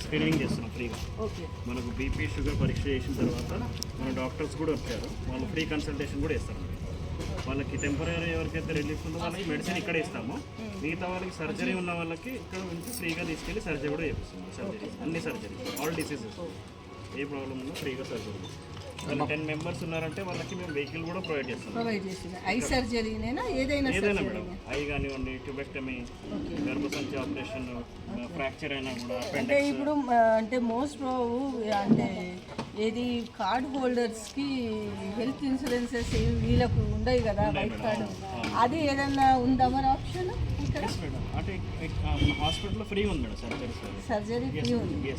Screening చేస్తున్నాం ఫ్రీగా okay. మనకు బీపీ షుగర్ పరీక్ష చేసిన తర్వాత మన డాక్టర్స్ కూడా వచ్చారు. వాళ్ళు ఫ్రీ కన్సల్టేషన్ కూడా ఇస్తారు వాళ్ళకి టెంపరీ ఎవరికైతే రిలీఫ్ ఉందో వాళ్ళకి మెడిసిన్ ఇక్కడే ఇస్తాము. మిగతా వాళ్ళకి సర్జరీ ఉన్న వాళ్ళకి ఇక్కడ నుంచి ఫ్రీగా తీసుకెళ్ళి సర్జరీ కూడా చేపిస్తాము సర్జరీ అన్ని సర్జరీ ఆల్ డిసీజెస్ ఏ ప్రాబ్లం ఉన్నా ఫ్రీగా సర్జరీ టెన్ మెంబర్స్ ఉన్నారంటే వాళ్ళకి మేము వెహికల్ కూడా ప్రొవైడ్ చేస్తాం ప్రొవైడ్ చేసింది ఐ సర్జరీనేనా ఏదైనా ఏదైనా మేడం ఐ కానివ్వండి ట్యూబెక్టమీ గర్భసంచి ఆపరేషన్ ఫ్రాక్చర్ అయినా కూడా అంటే ఇప్పుడు అంటే మోస్ట్ ప్రాబు అంటే ఏది కార్డ్ హోల్డర్స్కి హెల్త్ ఇన్సూరెన్సెస్ వీళ్ళకు ఉండవు కదా వైట్ కార్డు అది ఏదన్నా ఉందా మరి ఆప్షన్ అంటే హాస్పిటల్లో ఫ్రీ ఉంది మేడం సర్జరీస్ సర్జరీ ఫ్రీ ఉంది.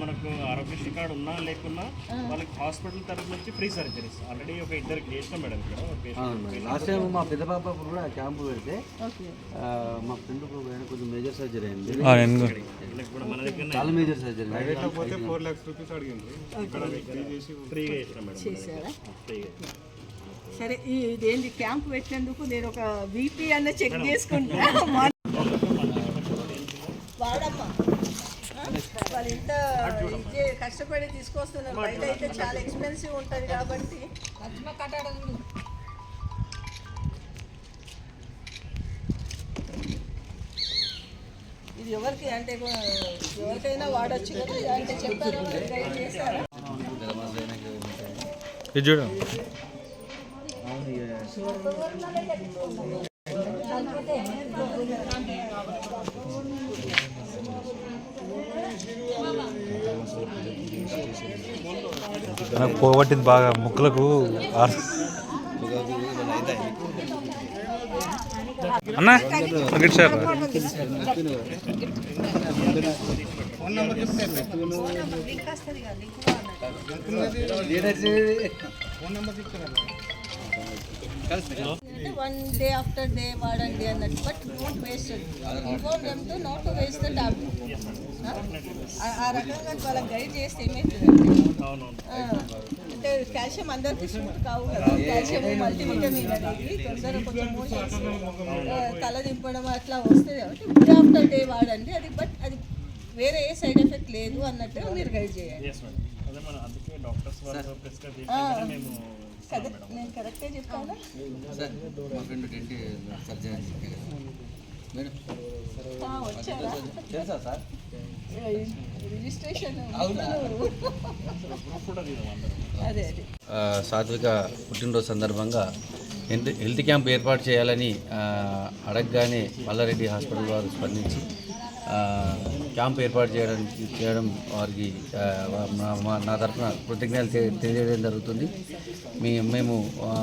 మనకు ఆరోగ్యశ్రీ కార్డు ఉన్నా లేకున్నా వాళ్ళకి హాస్పిటల్ తరఫు నుంచి ఫ్రీ సర్జరీస్ ఆల్రెడీ ఒక ఇద్దరికి చేసినాం మేడం ఇక్కడ. లాస్ట్ టైం మా పెద్ద పాప కూడా క్యాంపు పెడితే మా ఫ్రెండ్ కొంచెం మేజర్ సర్జరీ అయింది. వీళ్ళకి కూడా. మన దగ్గర చాలా మేజర్ సర్జరీ ఫ్రీగా చేసినాం మేడం చేశారా ఫ్రీగా సరే ఈ ఇదేంటి క్యాంప్ పెట్టినందుకు నేను ఒక బీపీ అన్న చెక్ చేసుకుంటా. వాడమ్మా? వాళ్ళు ఇంత ఇది కష్టపడి తీసుకొస్తున్నారు. బయట అయితే చాలా ఎక్స్పెన్సివ్ ఉంటుంది కాబట్టి. ఇది ఎవరికి అంటే ఎవరికైనా వాడచ్చు కదా? అంటే చెప్పారు గైడ్ చేశారా? ఇది చూడు. నాకు పోగొట్టింది బాగా ముక్కలకు అన్నా ఒకటి సార్. లింక్ వస్తుంది కదా link one day after day వాడండి అన్నట్టు but don't waste inform them to not to waste the tablet ఆ రకంగా వాళ్ళకి గైడ్ చేస్తే ఆ, అంటే కాల్షియం అందరికీ సూట్ కావు కదా. కాల్షియం మల్టీవిటమిన్ అనేది తొందర కొంచెం మోషన్స్ తల దింపడం అట్లా వస్తుంది కాబట్టి డే ఆఫ్టర్ డే వాడండి. అది బట్ అది వేరే ఏ సైడ్ ఎఫెక్ట్ లేదు అన్నట్టు మీరు గైడ్ చేయండి డాక్టర్స్ వాళ్ళు ప్రిస్క్రైబ్ మేము నేను కరెక్టే చెప్పాను సార్ మా ఫ్రెండ్ సర్జరీ అని తెలుసా సార్? సాత్విక పుట్టినరోజు సందర్భంగా హెల్త్ హెల్త్ క్యాంప్ ఏర్పాటు చేయాలని అడగగానే మల్లారెడ్డి హాస్పిటల్ వారు స్పందించి ఆ, క్యాంప్ ఏర్పాటు చేయడానికి చేయడం వారికి నా తరఫున కృతజ్ఞతలు తెలియజేయడం జరుగుతుంది. మీ మేము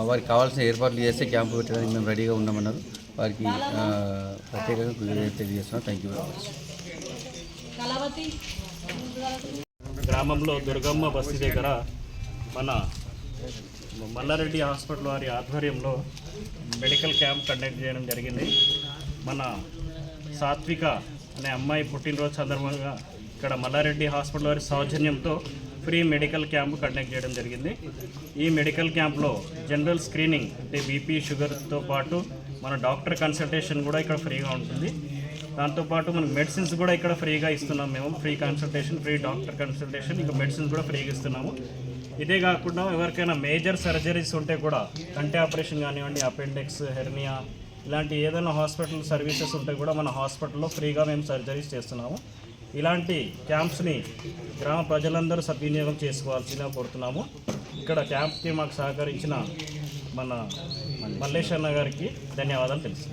వారికి కావాల్సిన ఏర్పాట్లు చేస్తే క్యాంపు పెట్టడానికి మేము రెడీగా ఉన్నామన్నారు. వారికి ప్రత్యేకంగా తెలియజేస్తున్నాం. థ్యాంక్ యూ వెరీ మచ్ గ్రామంలో దుర్గమ్మ బస్తీ దగ్గర మన మల్లారెడ్డి హాస్పిటల్ వారి ఆధ్వర్యంలో మెడికల్ క్యాంప్ కండక్ట్ చేయడం జరిగింది. మన సాత్విక అనే అమ్మాయి పుట్టినరోజు సందర్భంగా ఇక్కడ మల్లారెడ్డి హాస్పిటల్ వారి సౌజన్యంతో ఫ్రీ మెడికల్ క్యాంప్ కండక్ట్ చేయడం జరిగింది. ఈ మెడికల్ క్యాంప్లో జనరల్ స్క్రీనింగ్ అంటే బీపీ షుగర్తో పాటు మన డాక్టర్ కన్సల్టేషన్ కూడా ఇక్కడ ఫ్రీగా ఉంటుంది. దాంతోపాటు మనకి మెడిసిన్స్ కూడా ఇక్కడ ఫ్రీగా ఇస్తున్నాం మేము. Free consultation free doctor consultation ఇంకా మెడిసిన్స్ కూడా ఫ్రీగా ఇస్తున్నాము. ఇదే కాకుండా ఎవరికైనా మేజర్ సర్జరీస్ ఉంటే కూడా కంటి ఆపరేషన్ కానివ్వండి అపెండిక్స్ హెర్నియా ఇలాంటి ఏదైనా హాస్పిటల్ సర్వీసెస్ ఉంటే కూడా మన హాస్పిటల్లో ఫ్రీగా మేము సర్జరీస్ చేస్తున్నాము. ఇలాంటి క్యాంప్స్ని గ్రామ ప్రజలందరూ సద్వినియోగం చేసుకోవాల్సిందిగా కోరుతున్నాము. ఇక్కడ క్యాంప్కి మాకు సహకరించిన మన మల్లేష్ అన్న గారికి ధన్యవాదాలు తెలుసు.